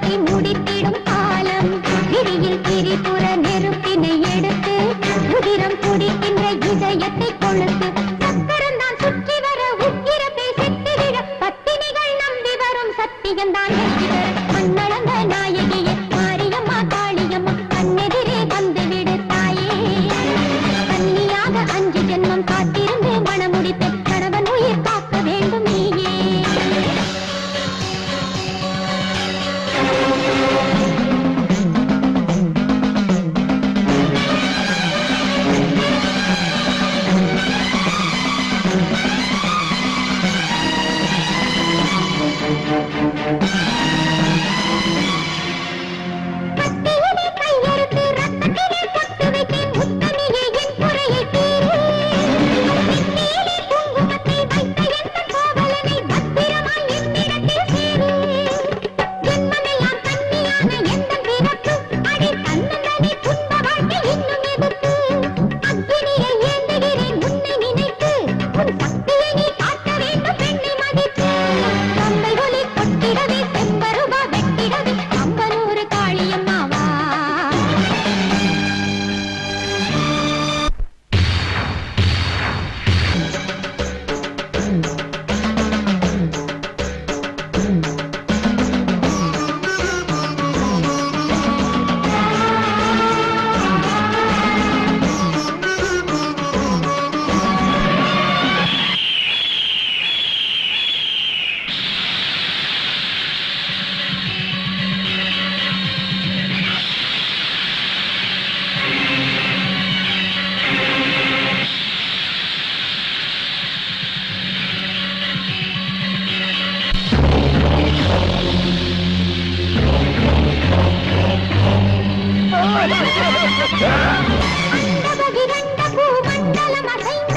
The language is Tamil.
கட்டி முடித்திடும் காலம். விரியில் திரிபுர நெருப்பினை எடுத்து உதிரம் துடிக்கின்ற இதயத்தை கொழுத்து. சக்கரந்தான் சுற்றி வர உக்கிரத்தை மாரியம்மா காளியம்மா கண்ணெதிரே. భూమండల మసైన